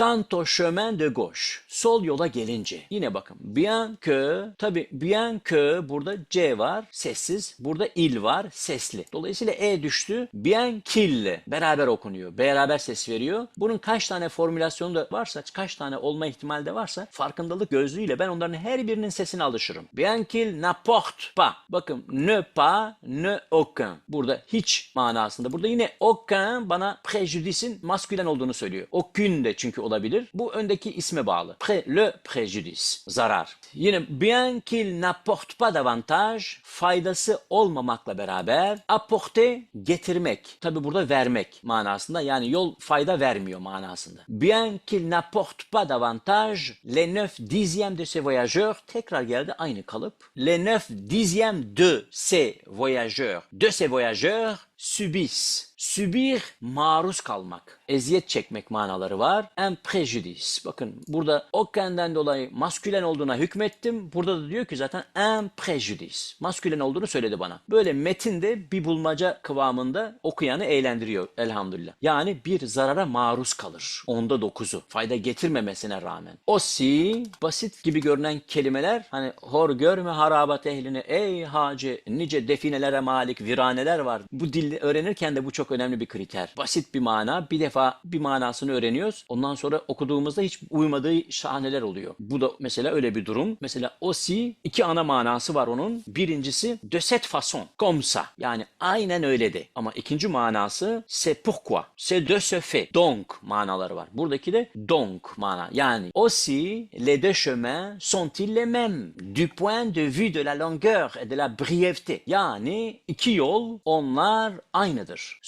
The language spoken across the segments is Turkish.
Au chemin de gauche. Sol yola gelince. Yine bakın. Bien que. Tabi bien que burada C var. Sessiz. Burada il var. Sesli. Dolayısıyla E düştü. Bien qu'il. Beraber okunuyor. Beraber ses veriyor. Bunun kaç tane formülasyonu da varsa, kaç tane olma ihtimali de varsa farkındalık gözlüğüyle ben onların her birinin sesine alışırım. Bien qu'il n'apporte pas. Bakın ne pas, ne aucun. Burada hiç manasında. Burada yine aucun bana préjudice'in maskülen olduğunu söylüyor. Aucune de çünkü olabilir. Bu öndeki isme bağlı. Pré, le préjudice. Zarar. Yine bien qu'il n'apporte pas davantage faydası olmamakla beraber apporter getirmek. Tabi burada vermek manasında. Yani yol fayda vermiyor manasında. Bien qu'il n'apporte pas davantage les neuf dixièmes de ces voyageurs tekrar geldi aynı kalıp. Les neuf dixièmes de ces voyageurs de ces voyageurs subissent. Subir maruz kalmak, eziyet çekmek manaları var. Un préjudice. Bakın burada o kendinden dolayı maskülen olduğuna hükmettim. Burada da diyor ki zaten un préjudice. Maskülen olduğunu söyledi bana. Böyle metinde bir bulmaca kıvamında okuyanı eğlendiriyor elhamdülillah. Yani bir zarara maruz kalır. Onda dokuzu. Fayda getirmemesine rağmen. Aussi basit gibi görünen kelimeler hani hor görme harabat ehline ey hacı nice definelere malik viraneler var. Bu dili öğrenirken de bu çok önemli bir kriter. Basit bir mana bir defa bir manasını öğreniyoruz. Ondan sonra okuduğumuzda hiç uymadığı şahaneler oluyor. Bu da mesela öyle bir durum. Mesela aussi iki ana manası var onun. Birincisi de cette façon, comme. Yani aynen öyle de. Ama ikinci manası c'est pourquoi, c'est de ce fait. Donc manaları var. Buradaki de donc mana. Yani aussi les deux chemins sont-ils les mêmes du point de vue de la longueur et de la brièveté. Yani iki yol onlar aynıdır.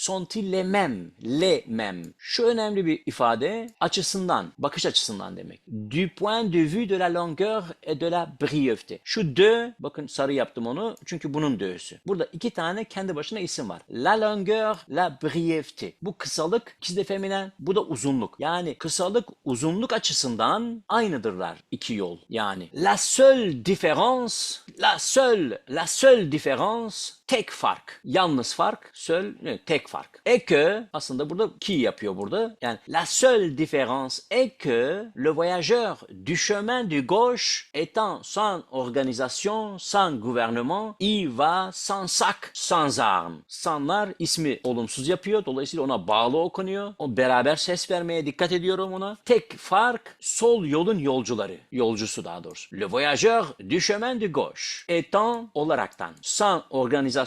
Les mêmes. Şu önemli bir ifade açısından, bakış açısından demek. Du point de vue de la longueur et de la brièveté. Şu de, bakın sarı yaptım onu çünkü bunun dö'sü. Burada iki tane kendi başına isim var. La longueur, la brièveté. Bu kısalık, ikisi de feminen, bu da uzunluk. Yani kısalık, uzunluk açısından aynıdırlar iki yol. Yani la seule différence, la seule, la seule différence tek fark. Yalnız fark, seul, ne, tek fark. Et aslında burada ki yapıyor burada. Yani la seule différence est que le voyageur du chemin du gauche étant sans organisation, sans gouvernement, y va sans sac, sans arme. Sanlar ismi olumsuz yapıyor. Dolayısıyla ona bağlı okunuyor. O beraber ses vermeye dikkat ediyorum ona. Tek fark sol yolun yolcuları. Yolcusu daha doğrusu. Le voyageur du chemin du gauche étant olaraktan sans organisation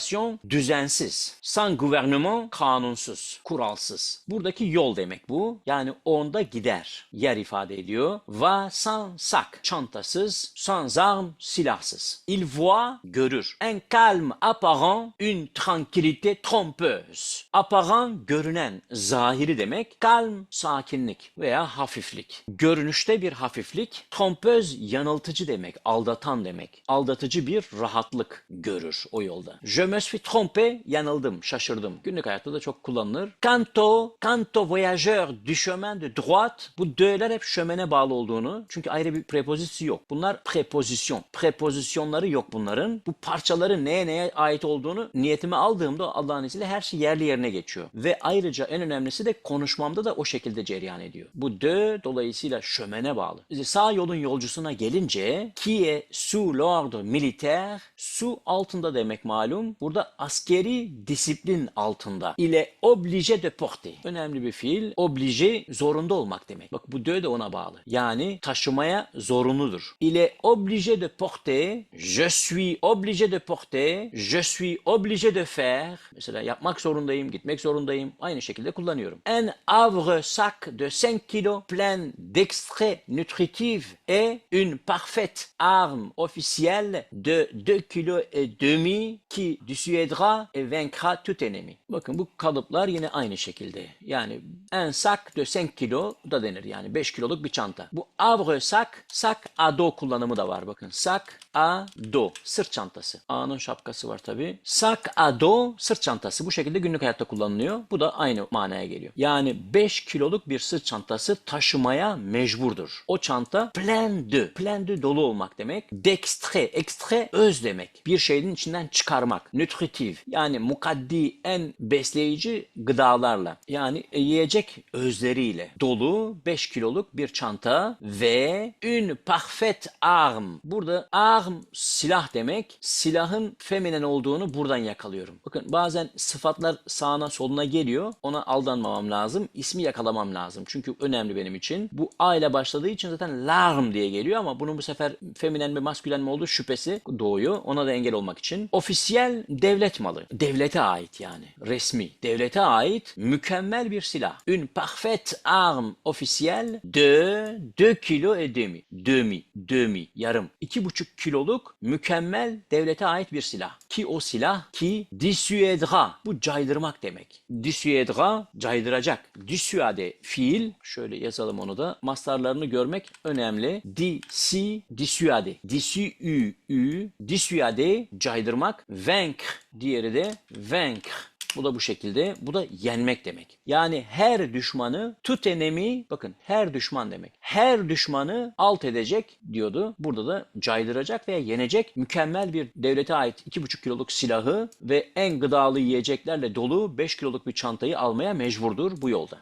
düzensiz. Sans gouvernement kanunsuz, kuralsız. Buradaki yol demek bu. Yani onda gider. Yer ifade ediyor. Va sans sac. Çantasız. Sans arme. Silahsız. Il voit. Görür. Un calme apparent. Une tranquillité trompeuse. Apparent görünen. Zahiri demek. Calm sakinlik veya hafiflik. Görünüşte bir hafiflik. Trompeuse yanıltıcı demek. Aldatan demek. Aldatıcı bir rahatlık görür o yolda. Je me suis trompé. Yanıldım. Şaşırdım. Günlük hayatta da çok kullanılır. Canto, canto voyageur du chemin de droite. Bu d'ler hep şömene bağlı olduğunu. Çünkü ayrı bir prepozisi yok. Bunlar prepozisyon. Prepozisyonları yok bunların. Bu parçaların neye neye ait olduğunu niyetime aldığımda Allah'ın izniyle her şey yerli yerine geçiyor. Ve ayrıca en önemlisi de konuşmamda da o şekilde cereyan ediyor. Bu de dolayısıyla şömene bağlı. Sağ yolun yolcusuna gelince qui est sous l'ordre militaire su altında demek malum. Burada askeri disiplin altında. Il est obligé de porter. Önemli bir fiil. Obligé zorunda olmak demek. Bak bu de de ona bağlı. Yani taşımaya zorunludur. Il est obligé de porter. Je suis obligé de porter. Je suis obligé de faire. Mesela yapmak zorundayım, gitmek zorundayım. Aynı şekilde kullanıyorum. Un havre sac de 5 kilos plein d'extraits nutritifs et une parfaite arme officielle de 2 kilos et demi qui dissuadera et vaincra tout ennemi. Bakın bu kalıplar yine aynı şekilde. Yani un sac de 5 kilo da denir yani 5 kiloluk bir çanta. Bu havre sac, sac ado kullanımı da var bakın. Sac à dos. Sırt çantası. A'nın şapkası var tabi. Sac à dos sırt çantası. Bu şekilde günlük hayatta kullanılıyor. Bu da aynı manaya geliyor. Yani 5 kiloluk bir sırt çantası taşımaya mecburdur. O çanta plein de. Plein de dolu olmak demek. D'extrait. Extrait öz demek. Bir şeyin içinden çıkarmak. Nutritif. Yani mukaddi en besleyici gıdalarla. Yani yiyecek özleriyle dolu 5 kiloluk bir çanta ve une parfaite arme. Burada arm silah demek. Silahın feminen olduğunu buradan yakalıyorum. Bakın bazen sıfatlar sağına soluna geliyor. Ona aldanmamam lazım. İsmi yakalamam lazım. Çünkü önemli benim için. Bu A ile başladığı için zaten larm diye geliyor ama bunun bu sefer feminen mi maskülen mi olduğu şüphesi doğuyor. Ona da engel olmak için. Ofisiyel devlet malı. Devlete ait yani. Resmi. Devlete ait mükemmel bir silah. Une parfaite arme officielle de 2 kilo et demi. Demi. Demi. Yarım. 2,5 kiloluk mükemmel devlete ait bir silah. Ki o silah ki dissuadera. Bu caydırmak demek. Dissuadera caydıracak. Dissuade fiil. Şöyle yazalım onu da. Mastarlarını görmek önemli. Disi, dissuade. Dissuade, dissuade, caydırmak. Vaincre, diğeri de vaincre. Bu da bu şekilde. Bu da yenmek demek. Yani her düşmanı tut enemi bakın her düşman demek. Her düşmanı alt edecek diyordu. Burada da caydıracak veya yenecek mükemmel bir devlete ait 2,5 kiloluk silahı ve en gıdalı yiyeceklerle dolu 5 kiloluk bir çantayı almaya mecburdur bu yolda.